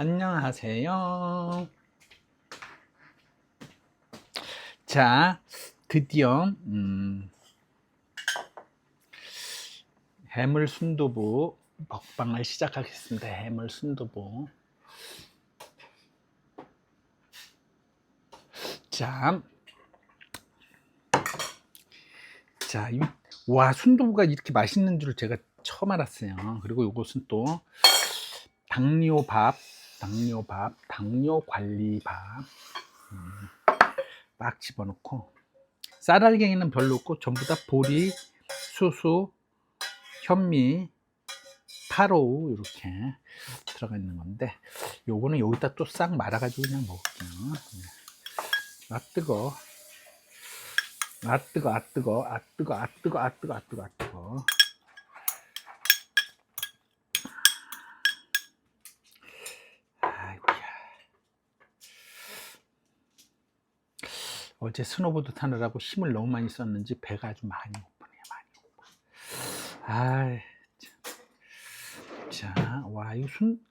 안녕하세요. 자, 드디어 음, 해물 순두부 먹방을 시작하겠습니다. 해물 순두부. 자, 자, 이, 와 순두부가 이렇게 맛있는 줄 제가 처음 알았어요. 그리고 이것은 또 당뇨밥, 당뇨밥, 당뇨 관리밥. 음, 막 집어넣고 쌀알갱이는 별로 없고 전부 다 보리, 수수, 현미, 파로우 이렇게 들어가 있는 건데 요거는 여기다 또 싹 말아가지고 그냥 먹을게요. 네. 아 뜨거, 아 뜨거, 아 뜨거, 아 뜨거, 아 뜨거, 아 뜨거, 아 뜨거, 아 뜨거. 아이고야. 어제 스노보드 타느라고 힘을 너무 많이 썼는지 배가 아주 많이 고프네요. 많이 고파. 아, 참. 자, 와, 이거 순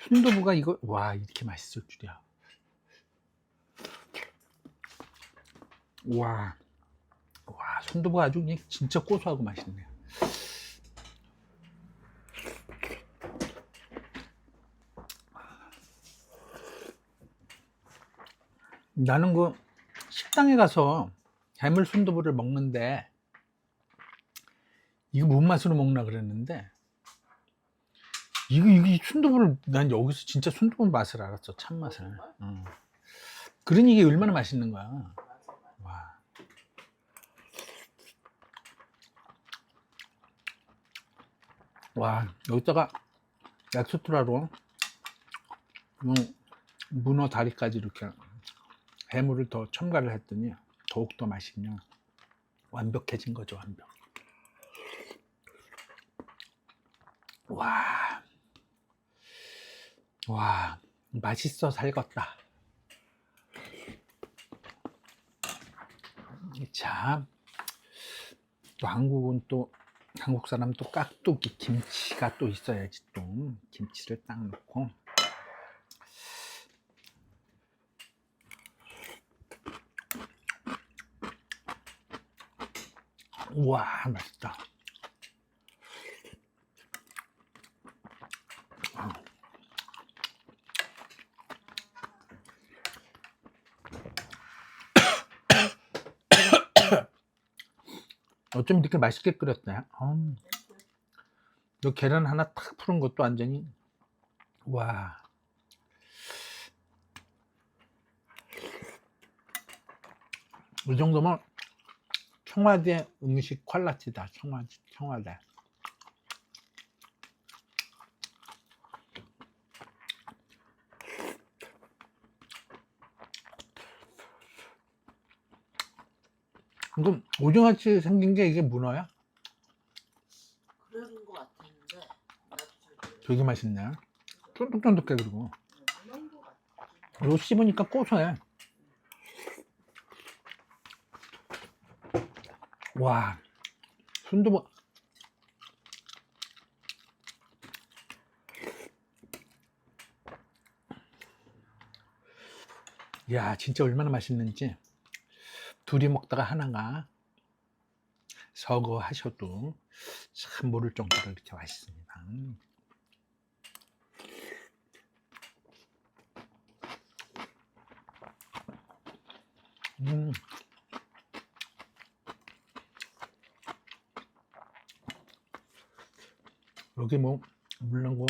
순두부가 이거 와 이렇게 맛있을 줄이야. 와, 와 순두부가 아주 그냥 진짜 고소하고 맛있네요. 나는 그 식당에 가서 해물 순두부를 먹는데 이거 뭔 맛으로 먹나 그랬는데 이거 이거 이 순두부를 난 여기서 진짜 순두부 맛을 알았어 참맛을 어. 그러니 이게 얼마나 맛있는 거야 와. 와 여기다가 약수트라로 음, 문어 다리까지 이렇게 해물을 더 첨가를 했더니 더욱더 맛있냐? 완벽해진 거죠 완벽. 와, 와 맛있어 살겄다. 자, 또 한국은 또 한국 사람 또 깍두기 김치가 또 있어야지 또. 김치를 딱 넣고 우와 맛있다 어쩜 이렇게 맛있게 끓였나요? 음. 요 계란 하나 탁 푸른 것도 완전히 와. 이 정도면 청와대 음식 퀄리티다. 청와대. 청와대. 이거 오징어같이 생긴 게 이게 문어야? 그런 거 같았는데 되게 맛있네. 쫀득쫀득해 그리고. 그런 거 같아. 이거 씹으니까 고소해. 와, 순두부. 야, 진짜 얼마나 맛있는지. 둘이 먹다가 하나가 서거 하셔도 참 모를 정도로 이렇게 맛있습니다. 음. 여기 뭐 물론 뭐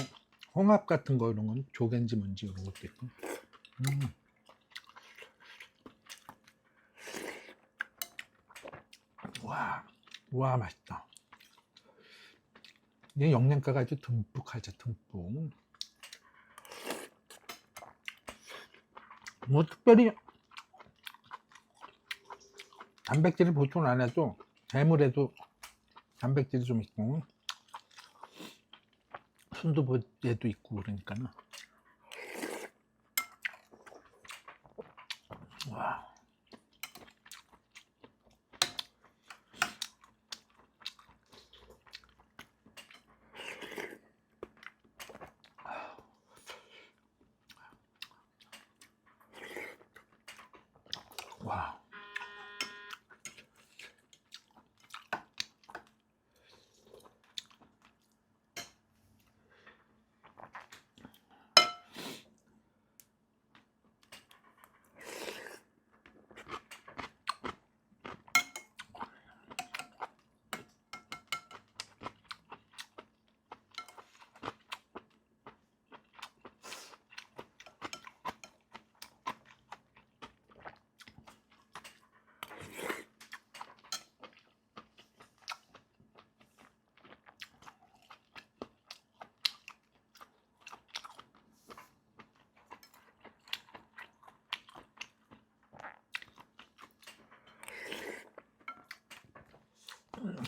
홍합 같은 거 이런 건 조개인지 뭔지 이런 것도 있고. 음. 와, 와 맛있다. 이게 영양가가 아주 듬뿍하죠, 듬뿍. 뭐 특별히 단백질을 보충을 안 해도 해물에도 단백질이 좀 있고 순두부에도 있고 그러니까는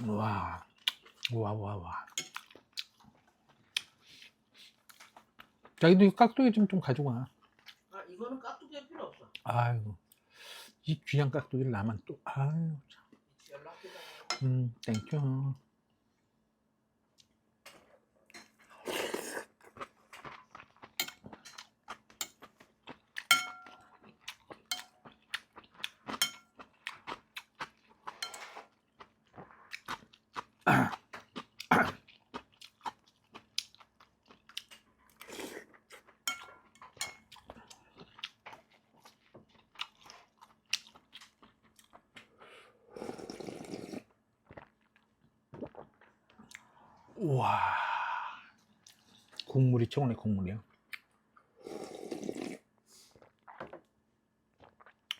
와, 와, 와, 와. 자기도 이 깍두기 좀, 좀 가져가. 아 이거는 깍두기 할 필요 없어. 아이고, 이 귀한 깍두기를 나만 또, 아유, 참. 연락해달라고. 음, 땡큐. 우와. 국물이 최고네, 국물이야.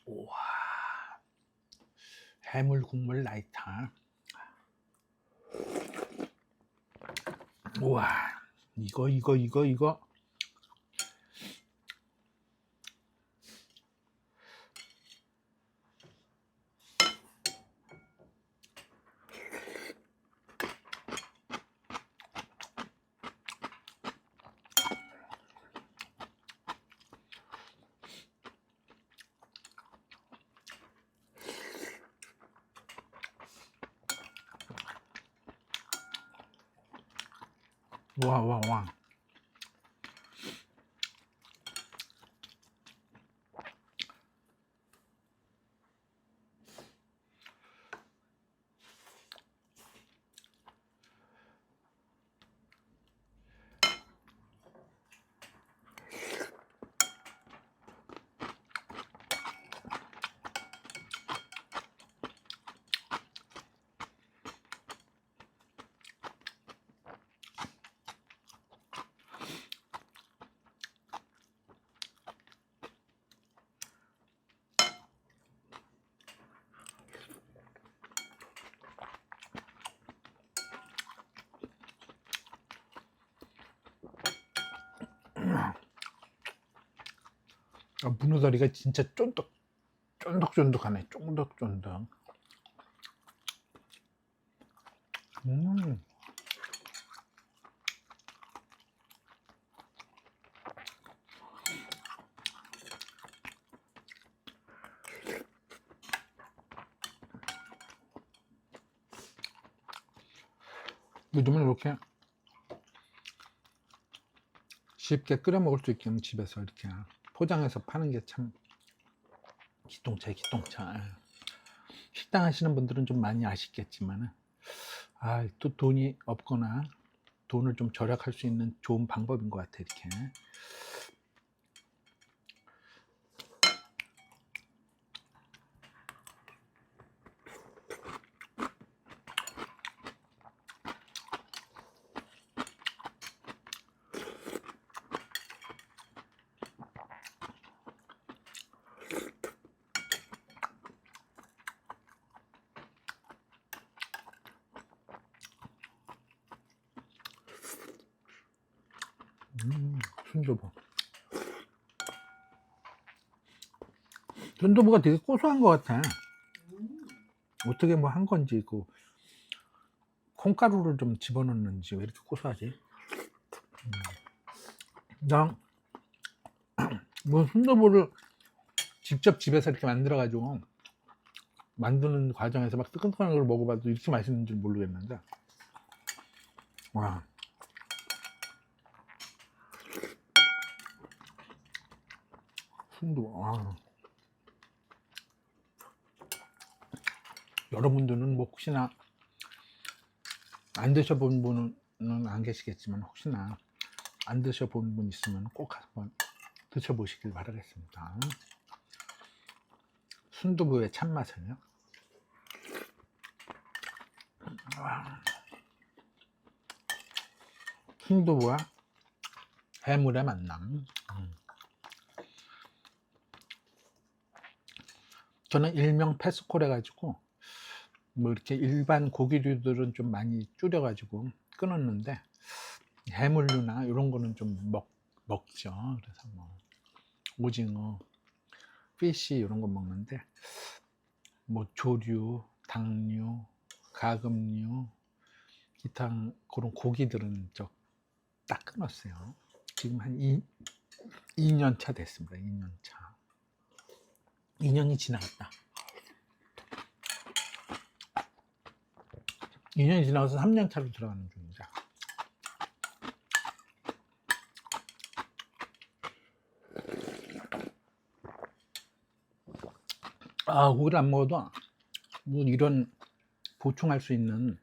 우와. 해물 국물 라이터. 우와. 이거, 이거, 이거, 이거. 와, 와, 와. 아, 문어다리가 진짜 쫀득, 쫀득쫀득하네. 쫀득쫀득. 음. 요즘은 이렇게 쉽게 끓여 먹을 수 있게 집에서 이렇게 포장해서 파는 게 참 기똥차 기똥차. 식당 하시는 분들은 좀 많이 아시겠지만 아 또 돈이 없거나 돈을 좀 절약할 수 있는 좋은 방법인 것 같아 이렇게 음, 순두부 순두부가 되게 고소한 것 같아 음. 어떻게 뭐 한 건지 그 콩가루를 좀 집어넣는지 왜 이렇게 고소하지? 음. 나 뭐 순두부를 직접 집에서 이렇게 만들어 가지고 만드는 과정에서 막 뜨끈뜨끈한 걸 먹어봐도 이렇게 맛있는 줄 모르겠는데 와 순두부 아. 여러분들은 뭐 혹시나 안 드셔본 분은 안 계시겠지만 혹시나 안 드셔본 분 있으면 꼭 한번 드셔보시길 바라겠습니다. 순두부의 참맛을요. 와. 순두부와 해물의 만남. 음. 저는 일명 페스콜 해가지고 뭐 이렇게 일반 고기류들은 좀 많이 줄여가지고 끊었는데 해물류나 이런 거는 좀 먹, 먹죠. 그래서 뭐 오징어, 피쉬 이런 거 먹는데 뭐 조류, 당류, 가금류, 기타 그런 고기들은 저 딱 끊었어요. 지금 한 2, 2년 차 됐습니다. 2년 차. 2년이 지나갔다. 2년이 지나가서 3년 차로 들어가는 중이죠. 아, 고기를 안 먹어도 뭐 이런 보충할 수 있는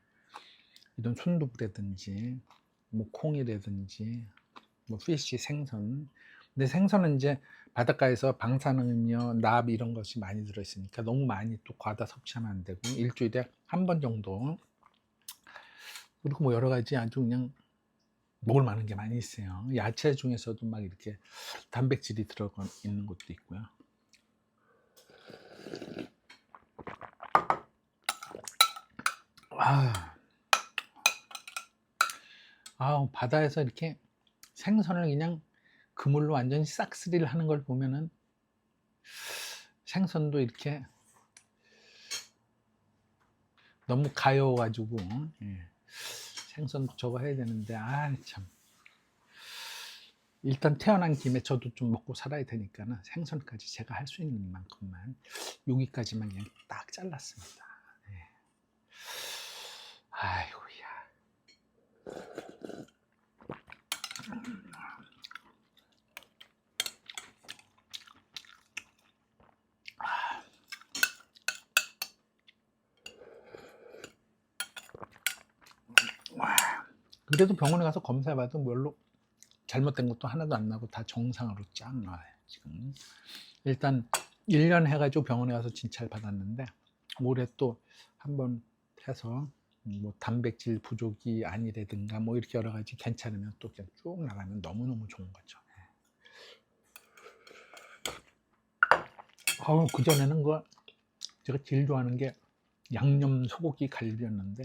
이런 순두부라든지 뭐 콩이라든지 뭐 피쉬 생선 근데 생선은 이제 바닷가에서 방사능이며 납 이런 것이 많이 들어있으니까 너무 많이 또 과다 섭취하면 안 되고 일주일에 한 번 정도. 그리고 뭐 여러 가지 아주 그냥 먹을 만한 게 많이 있어요. 야채 중에서도 막 이렇게 단백질이 들어가 있는 것도 있고요. 아, 아 바다에서 이렇게 생선을 그냥 그물로 완전히 싹쓸이를 하는 걸 보면은 생선도 이렇게 너무 가여워가지고 예. 생선 저거 해야 되는데 아 참 일단 태어난 김에 저도 좀 먹고 살아야 되니까는 생선까지 제가 할 수 있는 만큼만 여기까지만 그냥 딱 잘랐습니다. 예. 아이고야. 그래도 병원에 가서 검사해봐도 별로 잘못된 것도 하나도 안 나고 다 정상으로 쫙 나와요 지금. 일단 1년 해가지고 병원에 가서 진찰 받았는데 올해 또 한번 해서 뭐 단백질 부족이 아니라든가 뭐 이렇게 여러 가지 괜찮으면 또 그냥 쭉 나가면 너무너무 좋은 거죠. 아우 그전에는 그 제가 제일 좋아하는 게 양념 소고기 갈비였는데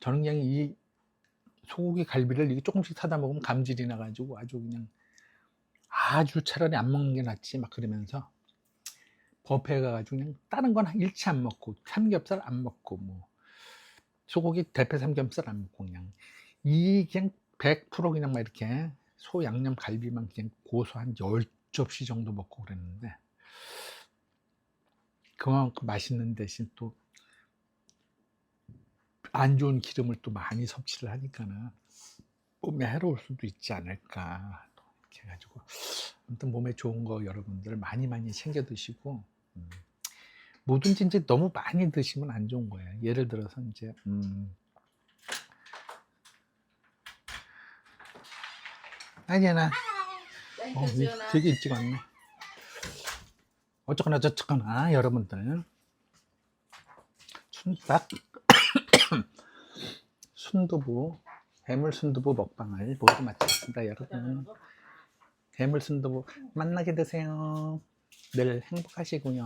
저는 그냥 이 소고기 갈비를 이게 조금씩 사다 먹으면 감질이 나가지고 아주 그냥 아주 차라리 안 먹는 게 낫지 막 그러면서 법회 가가지고 그냥 다른 건 일치 안 먹고 삼겹살 안 먹고 뭐 소고기 대패 삼겹살 안 먹고 그냥 이 그냥 100% 그냥 막 이렇게 소 양념 갈비만 그냥 고소한 10접시 정도 먹고 그랬는데 그만큼 맛있는 대신 또 안 좋은 기름을 또 많이 섭취를 하니까는 몸에 해로울 수도 있지 않을까 또 이렇게 해가지고 아무튼 몸에 좋은 거 여러분들 많이 많이 챙겨 드시고 음, 뭐든지 이제 너무 많이 드시면 안 좋은 거예요. 예를 들어서 이제 음, 아니야 어, 이- 되게 일찍 왔네. 어쩌거나 저쩌거나 여러분들 순딱 순두부 해물 순두부 먹방을 모두 마쳤습니다 여러분. 해물 순두부 만나게 드세요. 늘 행복하시고요.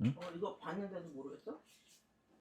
어, 이거 봤는데도 모르겠어?